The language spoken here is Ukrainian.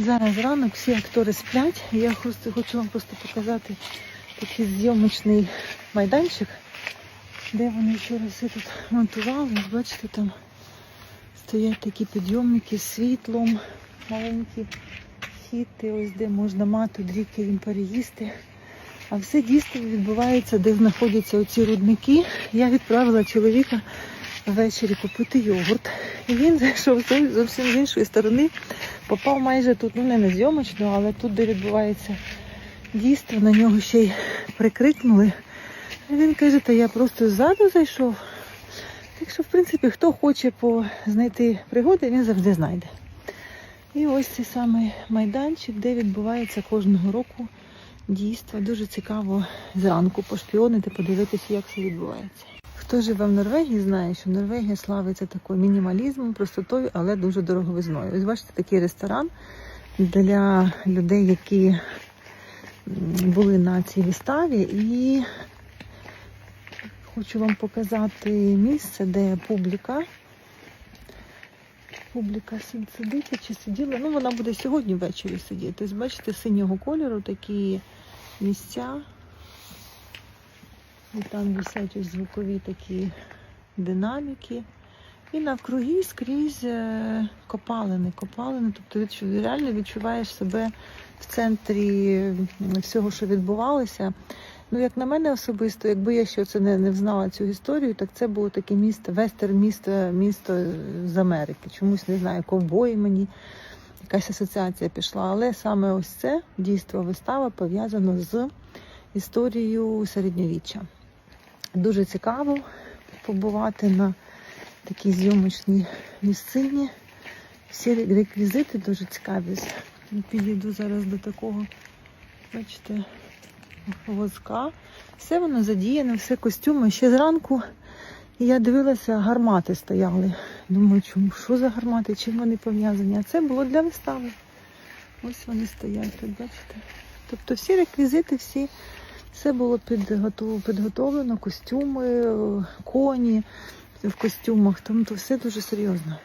Зараз ранок, всі актори сплять. Я просто хочу вам просто показати такий зйомочний майданчик, де вони вчора все тут монтували. Бачите, там стоять такі підйомники з світлом, маленькі хіти, ось де можна мати дві їм переїсти. А все дійсно відбувається, де знаходяться оці рудники. Я відправила чоловіка ввечері попити йогурт. І він зайшов зовсім з іншої сторони. Попав майже тут, ну не на зйомочну, але тут, де відбувається дійство, на нього ще й прикрикнули. І він каже, та я просто ззаду зайшов. Так що, в принципі, хто хоче знайти пригоди, він завжди знайде. І ось цей самий майданчик, де відбувається кожного року дійство. Дуже цікаво зранку пошпіонити, подивитися, як це відбувається. Хто живе в Норвегії, знає, що Норвегія славиться такою мінімалізмом, простотою, але дуже дороговизною. Ось бачите, такий ресторан для людей, які були на цій виставі. І хочу вам показати місце, де публіка. Публіка сидить чи сиділа. Ну, вона буде сьогодні ввечері сидіти. Ось бачите, синього кольору такі місця. І там висять ось звукові такі динаміки. І навкруги скрізь е, копалини, копалини. Тобто реально відчуваєш себе в центрі всього, що відбувалося. Ну, як на мене особисто, якби я ще це не, не знала цю історію, так це було таке місто, вестерн місто, місто з Америки. Чомусь не знаю, ковбої мені якась асоціація пішла. Але саме ось це дійство вистава пов'язано з історією середньовіччя. Дуже цікаво побувати на такій зйомочній місцині. Всі реквізити дуже цікаві. Підійду зараз до такого, бачите, возка. Все воно задіяне, все костюми. Ще зранку я дивилася, гармати стояли. Думаю, чому що за гармати, чим вони пов'язані? А це було для вистави. Ось вони стоять, тут бачите. Тобто всі реквізити, всі, все було підготов- підготовлено, костюми, коні в костюмах, тому то все дуже серйозно.